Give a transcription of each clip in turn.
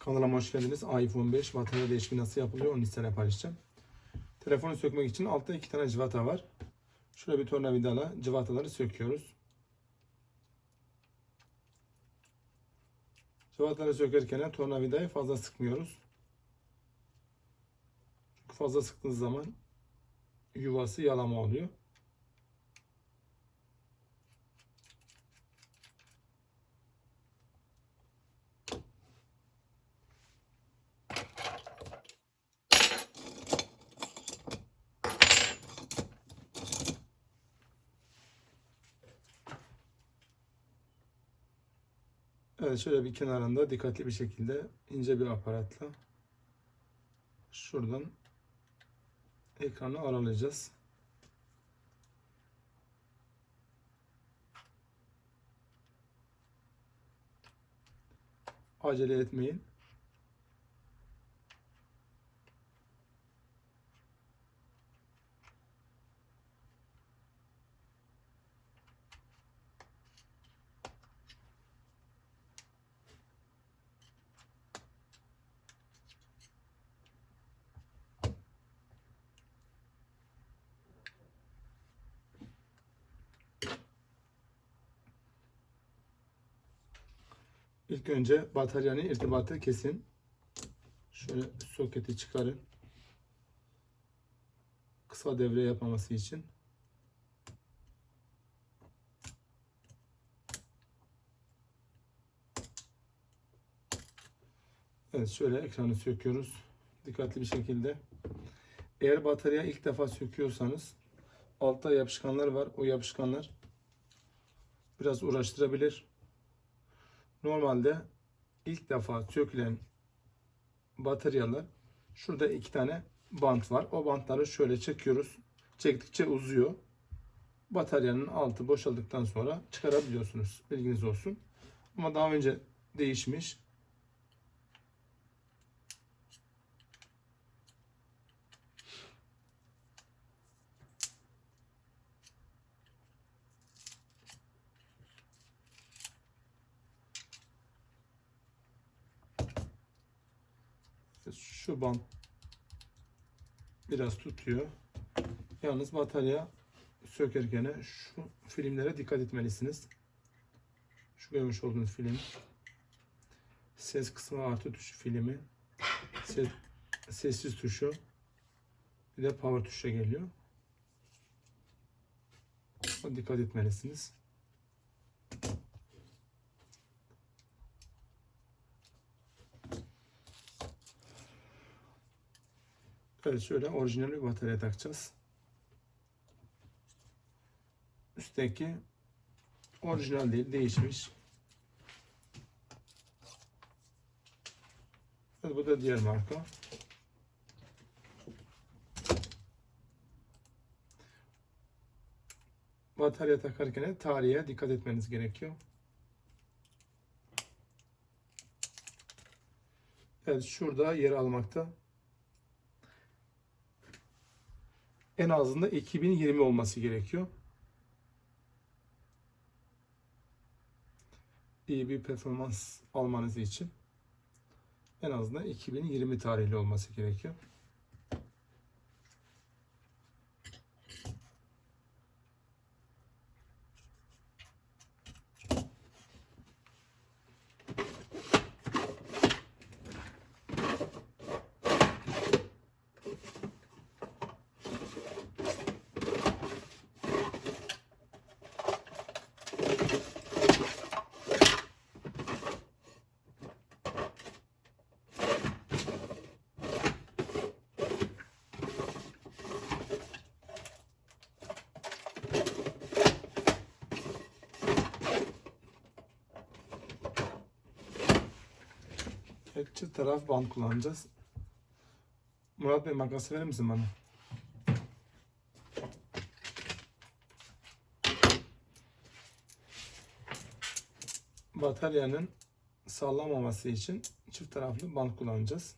Kanalıma hoş geldiniz. iPhone 5 batarya değişimi nasıl yapılıyor onu sizlerle paylaşacağım. Telefonu sökmek için altta iki tane civata var. Şöyle bir tornavidayla civataları söküyoruz. Civataları sökerken tornavidayı fazla sıkmıyoruz. Çünkü fazla sıktığınız zaman yuvası yalama oluyor. Evet şöyle bir kenarında dikkatli bir şekilde ince bir aparatla şuradan ekranı aralayacağız. Acele etmeyin. İlk önce bataryanın irtibatı kesin. Şöyle soketi çıkarın. Kısa devre yapmaması için. Evet şöyle ekranı söküyoruz. Dikkatli bir şekilde. Eğer batarya ilk defa söküyorsanız altta yapışkanlar var. O yapışkanlar biraz uğraştırabilir. Normalde ilk defa sökülen bataryalar şurada iki tane bant var. O bantları şöyle çekiyoruz. Çektikçe uzuyor. Bataryanın altı boşaldıktan sonra çıkarabiliyorsunuz. Bilginiz olsun. Ama daha önce değişmiş. Şu bant biraz tutuyor. Yalnız batarya sökerken şu filmlere dikkat etmelisiniz. Şu görmüş olduğunuz film. Ses kısmı artı tuşu filmi. Ses, sessiz tuşu. Bir de power tuşa geliyor. Dikkat etmelisiniz. Evet şöyle orijinal bir batarya takacağız. Üstteki orijinal değil değişmiş. Evet, bu da diğer marka. Batarya takarken tarihe dikkat etmeniz gerekiyor. Evet şurada yer almakta. En azında 2020 olması gerekiyor. İyi bir performans almanız için en azından 2020 tarihli olması gerekiyor. Evet, çift taraf bant kullanacağız. Murat Bey makası verir misin bana? Bataryanın sallamaması için çift taraflı bant kullanacağız.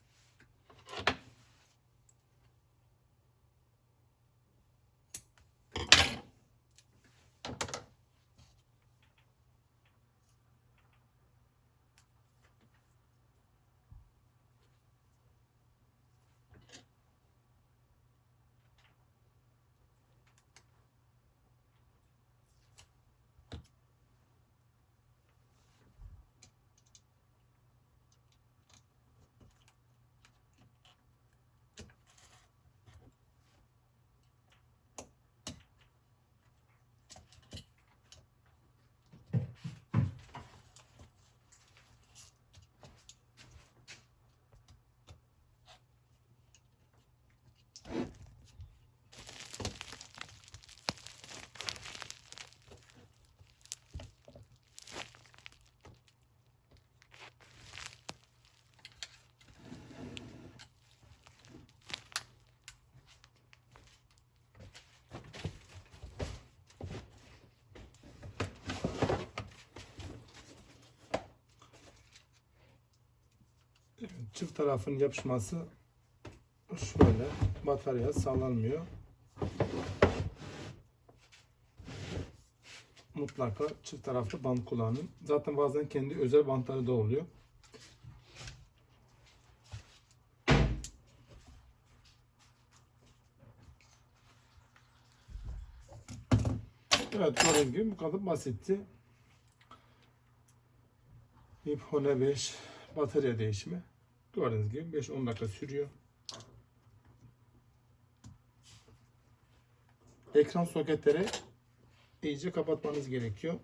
Çift tarafın yapışması şöyle. Batarya sallanmıyor. Mutlaka çift taraflı bant kullanın. Zaten bazen kendi özel bantları da oluyor. Evet gördüğünüz gibi bu kadar basitti. Hone 5 batarya değişimi. Gördüğünüz gibi 5-10 dakika sürüyor. Ekran soketleri iyice kapatmanız gerekiyor.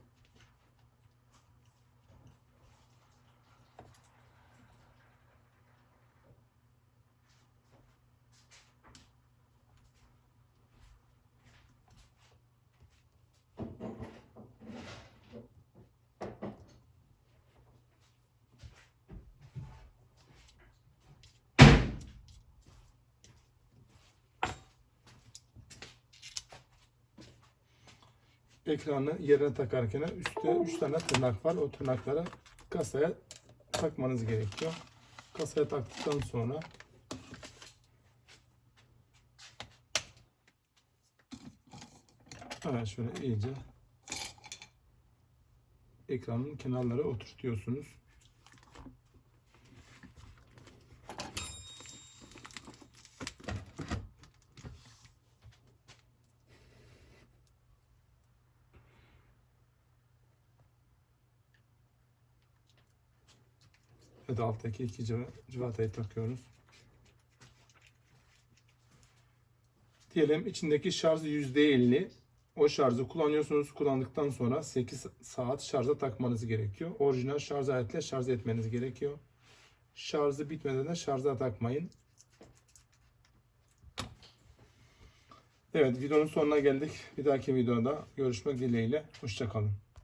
Ekranı yerine takarken üstte 3 tane tırnak var. O tırnakları kasaya takmanız gerekiyor. Kasaya taktıktan sonra Evet şöyle iyice ekranın kenarlara oturtuyorsunuz. Ve de alttaki iki civa- civatayı takıyoruz. Diyelim içindeki şarj %50. O şarjı kullanıyorsunuz. Kullandıktan sonra 8 saat şarja takmanız gerekiyor. Orijinal şarj aletiyle şarj etmeniz gerekiyor. Şarjı bitmeden de şarja takmayın. Evet videonun sonuna geldik. Bir dahaki videoda görüşmek dileğiyle. Hoşçakalın.